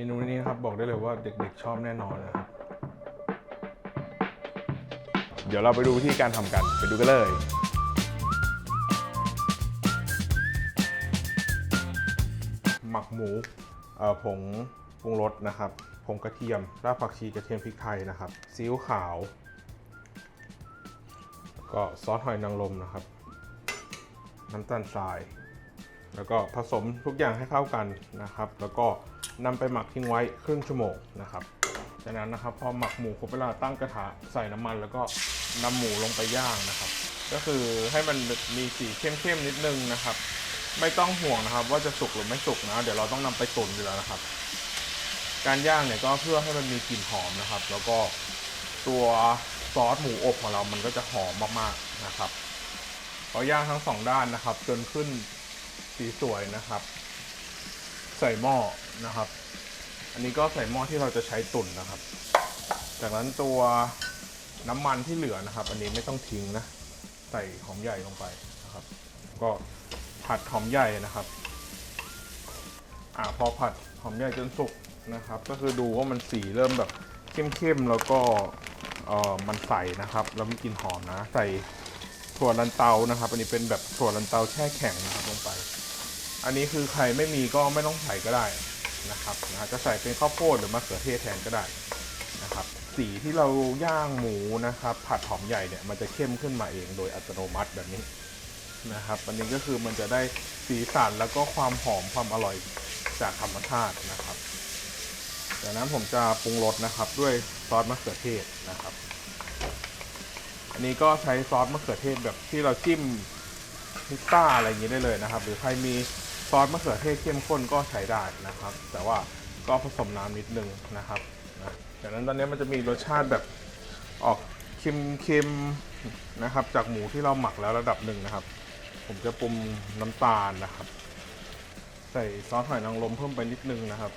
มนูนี้ครับบอกได้เลยว่าเด็กๆชอบแน่นอนนะครับเดี๋ยวเราไปดูวิธีการทำกันไปดูกันเลยหมักหมูผงปรุงรสนะครับผงกระเทียมรากผักชีกระเทียมพริกไทยนะครับซีอิ๊วขาว ก็ซอสหอยนางรมนะครับ น้ำตาลทราย แล้วก็ผสมทุกอย่างให้เข้ากันนะครับ แล้วก็ นำไปหมักทิ้งไว้ครึ่งชั่วโมงนะครับ จากนั้นนะครับพอหมักหมูครบเวลาตั้งกระทะใส่น้ำมัน แล้วก็นำหมูลงไปย่างนะครับ ก็คือให้มันมีสีเข้มๆนิดนึงนะครับ ไม่ต้องห่วงนะครับ ว่าจะสุกหรือไม่สุกนะ เดี๋ยวเราต้องนำไปตุ๋นอยู่แล้วนะครับ การย่างเนี่ยก็เพื่อให้มันมีกลิ่นหอมนะครับ แล้วก็ตัวซอสหมูอบของเรามันก็จะหอมมากๆนะครับพอย่างทั้งสองด้านนะครับ จนขึ้นสีสวยนะครับ ใส่หม้อนะครับ อันนี้ก็ใส่หม้อที่เราจะใช้ตุ๋นนะครับ จากนั้นตัวน้ำมันที่เหลือนะครับ อันนี้ไม่ต้องทิ้งนะ ใส่หอมใหญ่ลงไปนะครับ ก็ผัดหอมใหญ่นะครับ อ่าพอผัดหอมใหญ่จนสุกนะครับ ก็คือดูว่ามันสีเริ่มแบบเข้มๆแล้วก็เออมันใสนะครับ แล้วมีกลิ่นหอมนะ ใส่ถั่วลันเตานะครับ อันนี้เป็นแบบถั่วลันเตาแช่แข็งนะครับลงไป อันนี้คือใครไม่มีก็ไม่ต้องใส่ก็ได้นะครับนะจะใส่เป็นข้าวโพดหรือมะเขือเทศแทนก็ได้นะครับ สีที่เราย่างหมูนะครับ ผัดหอมใหญ่เนี่ยมันจะเข้มขึ้นมาเองโดยอัตโนมัติแบบนี้นะครับ อันนี้ก็คือมันจะได้สีสันแล้วก็ความหอมความอร่อยจากธรรมชาตินะครับจากนั้นผมจะปรุงรสนะครับ ด้วยซอสมะเขือเทศนะครับ อันนี้ก็ใช้ซอสมะเขือเทศแบบที่เราจิ้มพิซซ่าอะไรอย่างนี้ได้เลยนะครับ หรือใครมี ซอสมะเขือเทศเข้มข้นก็ใช้ได้นะครับ แต่ว่าก็ผสมน้ำนิดนึงนะครับนะจากนั้นตอนนี้มันจะมีรสชาติแบบออกเค็มๆนะครับ จากหมูที่เราหมักแล้วระดับหนึ่งนะครับ ผมจะปรุงน้ำตาลนะครับ ใส่ซอสหอยนางรมเพิ่มไปนิดนึงนะครับ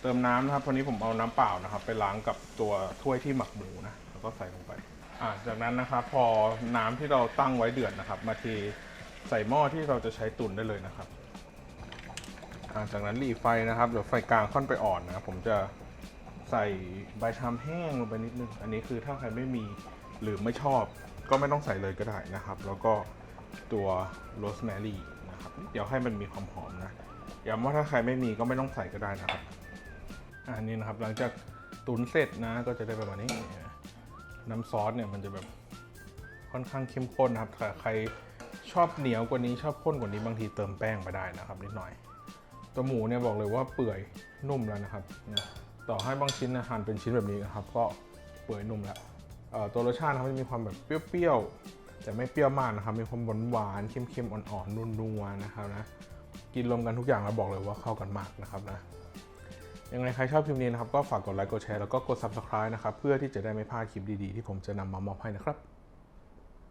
เติมน้ำนะครับวันนี้ผมเอาน้ำเปล่านะครับ ไปล้างกับตัวถ้วยที่หมักหมูนะแล้วก็ใส่ลงไปอ่าจากนั้นนะครับ พอน้ำที่เราตั้งไว้เดือดนะครับ มาเท ใส่หม้อที่เราจะใช้ตุ๋นได้เลยนะครับาจากนั้นหลีไฟนะครับเดี๋ยวไฟกลางค่อนไปอ่อนนะครับผมจะใส่ใบชามแห้งลงไปนิดนึง อันนี้คือถ้าใครไม่มีหรือไม่ชอบ ก็ไม่ต้องใส่เลยก็ได้นะครับ แล้วก็ตัวโรสแมรี่นะครับเดี๋ยวให้มันมีความหอมนะย้ำว่าถ้าใครไม่มีก็ไม่ต้องใส่ก็ได้นะครับ อันนี้นะครับหลังจากตุ๋นเสร็จนะก็จะได้ประมาณนี้ น้ำซอสเนี่ยมันจะแบบค่อนข้างเข้มข้นนะครับแต่ใคร ชอบเหนียวกว่านี้ชอบข้นกว่านี้บางทีเติมแป้งไปได้นะครับนิดหน่อย ตัวหมูเนี่ยบอกเลยว่าเปื่อยนุ่มแล้วนะครับนะต่อให้บางชิ้นนะหั่นเป็นชิ้นแบบนี้นะครับ ก็เปื่อยนุ่มแล้วตัวรสชาตินะครับจะมีความแบบเปรี้ยวๆแต่ไม่เปรี้ยวมากนะครับมีความหวานหวานเค็มๆอ่อนๆนัวๆนะครับนะกินรวมกันทุกอย่างแล้วบอกเลยว่าเข้ากันมากนะครับนะยังไงใครชอบคลิปนี้นะครับก็ฝากกดไลค์กดแชร์แล้วก็กด Subscribe นะครับเพื่อที่จะได้ไม่พลาดคลิปดีๆที่ผมจะนำมามอบให้นะครับ